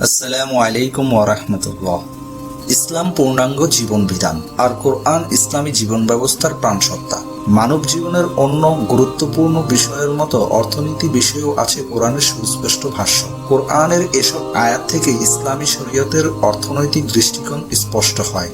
আসসালামু আলাইকুম ওরহমতুল্লাহ ইসলাম পূর্ণাঙ্গ জীবন বিধান আর কোরআন ইসলামী জীবন ব্যবস্থার প্রাণসত্তা। মানব জীবনের অন্য গুরুত্বপূর্ণ বিষয়ের মতো অর্থনীতি বিষয়েও আছে কোরআনের সুস্পষ্ট ভাষ্য। কোরআনের এসব আয়াত থেকে ইসলামী শরীয়তের অর্থনৈতিক দৃষ্টিকোণ স্পষ্ট হয়।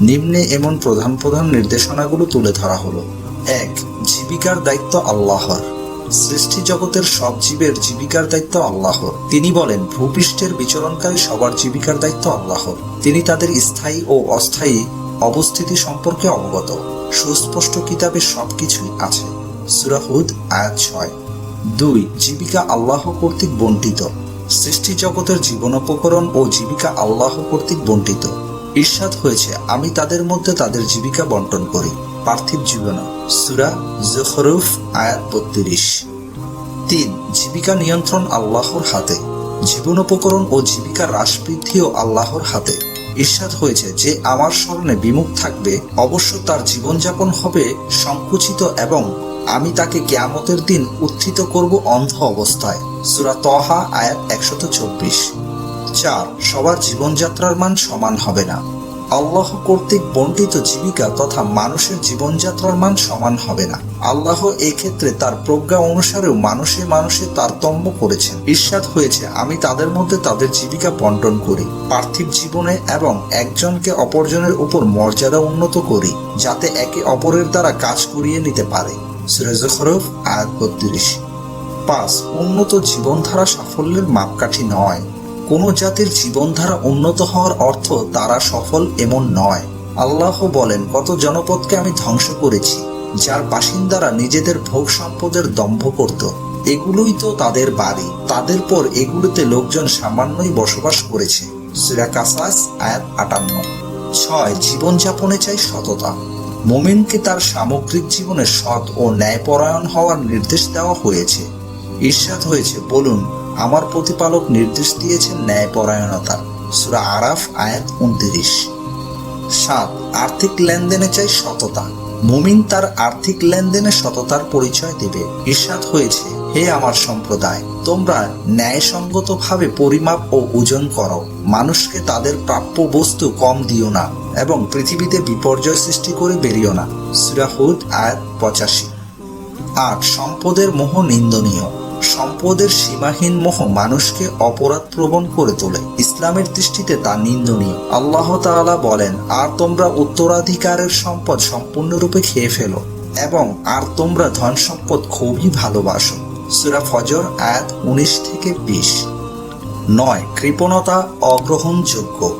নিম্নে এমন প্রধান প্রধান নির্দেশনাগুলো তুলে ধরা হলো। এক, জীবিকার দায়িত্ব আল্লাহর। সৃষ্টি জগতের সব জীবের জীবিকার দায়িত্ব আল্লাহর। তিনি বলেন, ভূপৃষ্ঠের বিচরণকারী সবার জীবিকার দায়িত্ব আল্লাহর। তিনি তাদের স্থায়ী ও অস্থায়ী অবস্থিতি সম্পর্কে অবগত। সুস্পষ্ট কিতাবে সবকিছুই আছে। সুরাহুদ আয়াত ছয়। দুই, জীবিকা আল্লাহ কর্তৃক বন্টিত সৃষ্টি জগতের জীবনোপকরণ ও জীবিকা আল্লাহ কর্তৃক বন্টিত ঈর্ষাদ হয়েছে, আমি তাদের মধ্যে তাদের জীবিকা বন্টন করি। পার্থিব জীবন। সুরা জখরুফ, আয়াত বত্রিশ। তিন, জীবিকা নিয়ন্ত্রণ আল্লাহর হাতে। জীবনোপকরণ ও জীবিকা হ্রাস বৃদ্ধিও আল্লাহর হাতে। ঈর্ষাদ হয়েছে যে, আমার স্মরণে বিমুখ থাকবে, অবশ্য তার জীবনযাপন হবে সংকুচিত এবং আমি তাকে কিয়ামতের দিন উত্থিত করব অন্ধ অবস্থায়। সুরা তহা, আয়াত একশত চব্বিশ। চার, সবার জীবনযাত্রার মান সমান হবে না। আল্লাহ কর্তৃক বন্টিত জীবিকা তথা মানুষের জীবনযাত্রার মান সমান হবে না। আল্লাহ এই ক্ষেত্রে তার প্রজ্ঞা অনুসারেও মানুষে মানুষে তারতম্য করেছেন। ঈর্ষাদ হয়েছে, আমি তাদের মধ্যে তাদের জীবিকা বন্টন করি, পার্থিব জীবনে এবং একজনকে অপরজনের উপর মর্যাদা উন্নত করি, যাতে একে অপরের দ্বারা কাজ করিয়ে নিতে পারে। সিরাজ আয়াত বত্রিশ। পাঁচ, উন্নত জীবনধারা সাফল্যের মাপকাঠি নয়। কোনো জাতির জীবনধারা উন্নত হওয়ার অর্থ তারা সফল এমন নয়। আল্লাহ বলেন, কত জনপদকে আমি ধ্বংস করেছি, যার বাসিন্দারা নিজেদের ভোগ সম্পদের দম্ভ করত। এগুলোই তো তাদের বাড়ি। তাদের পর এগুলোতে লোকজন সামান্যই বসবাস করেছে। ছয়, জীবনযাপনে চাই সততা। মোমিনকে তার সামগ্রিক জীবনে সৎ ও ন্যায়পরায়ণ হওয়ার নির্দেশ দেওয়া হয়েছে। ঈর্ষাদ হয়েছে, বলুন আমার প্রতিপালক নির্দেশ দিয়েছেন ন্যায়পরায়ণতা। সুরা আরাফ, আয়াত উনত্রিশ। সাত, আর্থিক লেনদেনে চাই সততা। মুমিন তার আর্থিক লেনদেনে সততার পরিচয় দেবে। ঈর্ষাদ হয়েছে, হে আমার সম্প্রদায়, তোমরা ন্যায়সঙ্গতভাবে পরিমাপ ও ওজন করো। মানুষকে তাদের প্রাপ্য বস্তু কম দিও না এবং পৃথিবীতে বিপর্যয় সৃষ্টি করে বেরিও না। সুরাহুদ আয়াত পঁচাশি। আট, সম্পদের মোহ নিন্দনীয়। সম্পদের সীমাহীন মোহ মানুষকে অপরাধ প্রবণ করে তোলে। ইসলামের দৃষ্টিতে তা নিন্দনীয়। আল্লাহ তাআলা বলেন, আর তোমরা উত্তরাধিকারের সম্পদ সম্পূর্ণরূপে খেয়ে ফেলো এবং আর তোমরা ধন সম্পদ খুবই ভালোবাসো। সুরা ফজর, আয়াত উনিশ থেকে বিশ। নয়, কৃপণতা অগ্রহণযোগ্য।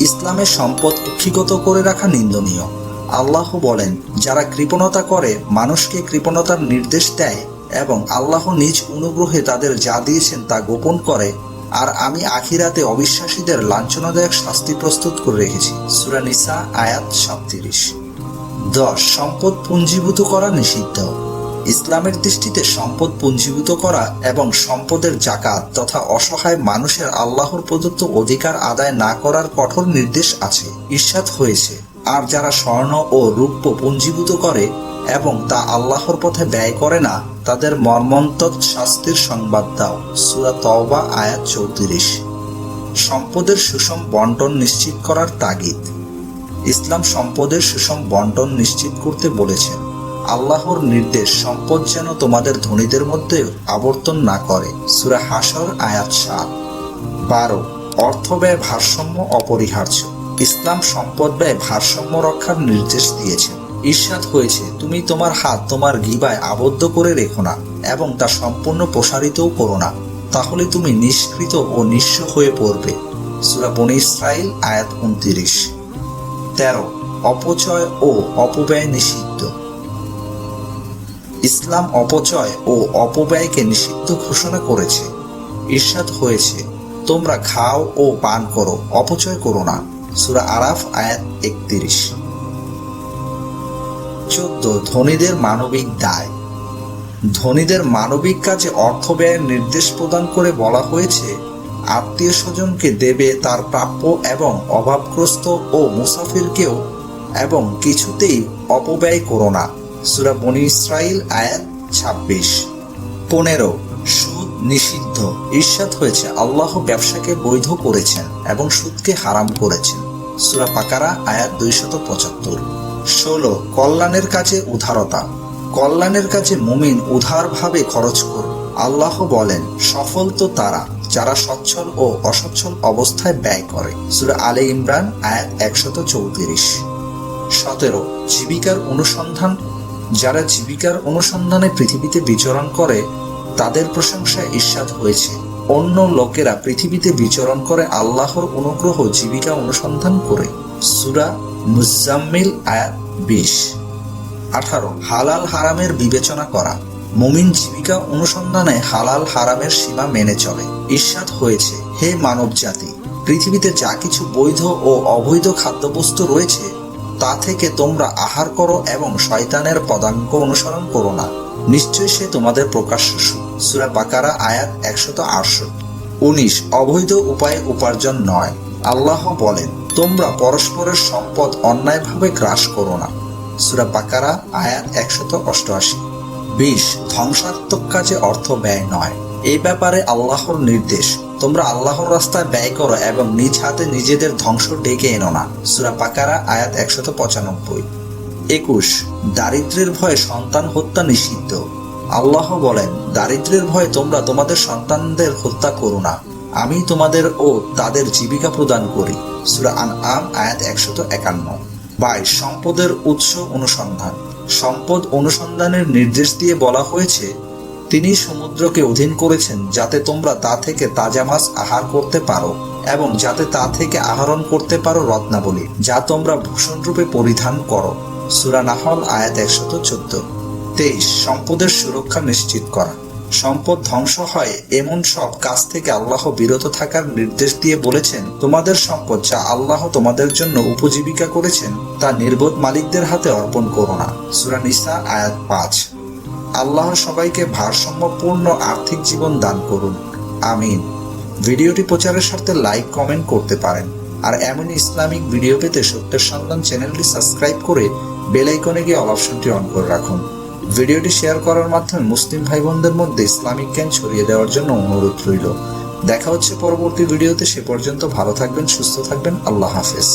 ইসলামের সম্পদ কুক্ষিগত করে রাখা নিন্দনীয়। আল্লাহ বলেন, যারা কৃপণতা করে, মানুষকে কৃপণতার নির্দেশ দেয় এবং আল্লাহ নিজ অনুগ্রহে তাদের যা দিয়েছেন তা গোপন করে, আর আমি আখিরাতে অবিশ্বাসীদের লাঞ্ছনাদায়ক শাস্তি প্রস্তুত করে রেখেছি। সুরানিসা আয়াত সাতত্রিশ। দশ, সম্পদ পুঞ্জীভূত করা নিষিদ্ধ। ইসলামের দৃষ্টিতে সম্পদ পুঞ্জীভূত করা এবং সম্পদের জাকাত তথা অসহায় মানুষের আল্লাহর প্রদত্ত অধিকার আদায় না করার কঠোর নির্দেশ আছে ঈর্ষাদ হয়েছে। আর যারা স্বর্ণ ও রূপ্য পুঞ্জীভূত করে এবং তা আল্লাহর পথে ব্যয় করে না, তাদের মর্মন্তক শাস্তির সংবাদ দাও। সুরা তওবা, আয়াত চৌত্রিশ। সম্পদের সুষম বন্টন নিশ্চিত করার তাগিদ। ইসলাম সম্পদের সুষম বন্টন নিশ্চিত করতে বলেছেন। আল্লাহর নির্দেশ সম্পদ যেন তোমাদের ধনীদের মধ্যে আবর্তন না করে। সুরা হাসর আয়াত সাত। বারো, অর্থ ব্যয় ভারসাম্য অপরিহার্য। ইসলাম সম্পদ ব্যয় ভারসাম্য রক্ষার নির্দেশ দিয়েছে। ঈর্ষাদ হয়েছে, তুমি তোমার হাত তোমার গিবায় আবদ্ধ করে রেখো না এবং তা সম্পূর্ণ প্রসারিতও করো না। তাহলে তুমি নিষ্কৃত ও নিঃস্ব হয়ে পড়বে। সুরা বনি ইসরাইল আয়াত উনত্রিশ। তেরো, অপচয় ও অপব্যয় নিষিদ্ধ। ইসলাম অপচয় ও অপব্যয়কে নিষিদ্ধ ঘোষণা করেছে। ঈর্ষাদ হয়েছে, তোমরা খাও ও পান করো, অপচয় করো না। সুরা আরাফ, আয়াত একত্রিশ। চোদ্দ ধনীদের মানবিক দায়। ধনীদের মানবিক কাজে অর্থ ব্যয়ের নির্দেশ প্রদান করে বলা হয়েছে, আত্মীয় স্বজনকে দেবে তার প্রাপ্য এবং অভাবগ্রস্ত ও মুসাফিরকেও এবং কিছুতেই অপব্যয় করো না। সুরা বনি ইসরাইল আয়াত ছাব্বিশ। পনেরো, সুদ নিষিদ্ধ। ঈর্ষাদ হয়েছে, আল্লাহ ব্যবসাকে বৈধ করেছেন এবং সুদকে হারাম করেছেন। সুরা পাকারা আয়াত দুইশত পঁচাত্তর। ষোলো, কল্যাণের কাজে উদারতা। কল্যাণের কাজে মুমিন উদারভাবে খরচ করুন। আল্লাহ বলেন, সফল তো তারা, যারা সচ্ছল ও অসচ্ছল অবস্থায় ব্যয় করে। সুরা আলে ইমরান, আয়াত একশত চৌত্রিশ। সতেরো, জীবিকার অনুসন্ধান। যারা জীবিকার অনুসন্ধানে পৃথিবীতে বিচরণ করে, তাদের প্রশংসা ঈর্ষাদ হয়েছে। অন্য লোকেরা পৃথিবীতে বিচরণ করে আল্লাহর অনুগ্রহ জীবিকা অনুসন্ধান করে। সুরা মুজাম্মিল আয়াত বিশ। আঠারো, হালাল হারামের বিবেচনা করা। মুমিন জীবিকা অনুসন্ধানে হালাল হারামের সীমা মেনে চলে। ঈর্ষাদ হয়েছে, হে মানব জাতি পৃথিবীতে যা কিছু বৈধ ও অবৈধ খাদ্যবস্তু রয়েছে, তা থেকে তোমরা আহার করো এবং শয়তানের পদাঙ্ক অনুসরণ করো না। নিশ্চয় সে তোমাদের প্রকাশ্য। সূরা বাকারা আয়াত একশত আটষট্টি। উনিশ, অবৈধ উপায়ে উপার্জন নয়। আল্লাহ বলেন তোমরা পরস্পরের সম্পদ অন্যায়ভাবে গ্রাস করো না। সূরা বাকারা, আয়াত একশত অষ্টআশি। বিশ, ধ্বংসাত্মক কাজে অর্থ ব্যয় নয়। এই ব্যাপারে আল্লাহর নির্দেশ। তোমরা আল্লাহর রাস্তায় ব্যয় করো এবং নিজ হাতে নিজেদের ধ্বংস ডেকে এনো না। সুরা পাকারা আয়াত একশত পঁচানব্বই। একুশ, দারিদ্রের ভয়ে সন্তান হত্যা নিষিদ্ধ। আল্লাহ বলেন, দারিদ্রের ভয়ে তোমরা তোমাদের সন্তানদের হত্যা করো না। আমি তোমাদের ও তাদের জীবিকা প্রদান করি। সুরা আন আম আয়াত একশত একান্ন। বাইশ সম্পদের উৎস অনুসন্ধান। সম্পদ অনুসন্ধানের নির্দেশ দিয়ে বলা হয়েছে, তিনি সমুদ্রকে অধীন করেছেন যাতে তোমরা তা থেকে তাজা মাছ আহার করতে পারো এবং যাতে তা থেকে আহরণ করতে পারো রত্নাবলী, যা তোমরা ভূষণ রূপে পরিধান করো। সুরা নাহল, আয়াত একশত চোদ্দ। তেইশ, সম্পদের সুরক্ষা নিশ্চিত করা। সম্পদ ধ্বংস হয়, এমন সব কাজ থেকে আল্লাহ বিরত থাকার নির্দেশ দিয়ে বলেছেন, তোমাদের সম্পদ যা আল্লাহ তোমাদের জন্য উপজীবিকা করেছেন, তা নির্বোধ মালিকদের হাতে অর্পণ করো না। সুরানিসা আয়াত পাঁচ। আল্লাহ সবাইকে ভারসাম্যপূর্ণ আর্থিক জীবন দান করুন। আমিন। ভিডিওটি প্রচারের স্বার্থে লাইক, কমেন্ট করতে পারেন। আর এমন ইসলামিক ভিডিও পেতে সত্যের সন্ধান চ্যানেলটি সাবস্ক্রাইব করে বেল আইকনে গিয়ে অপশনটি অন করে রাখুন। ভিডিওটি শেয়ার করার মাধ্যমে মুসলিম ভাই বোনদের মধ্যে ইসলামিক জ্ঞান ছড়িয়ে দেওয়ার জন্য অনুরোধ রইল। দেখা হচ্ছে পরবর্তী ভিডিওতে, সে পর্যন্ত ভালো থাকবেন, সুস্থ থাকবেন, আল্লাহ হাফেজ।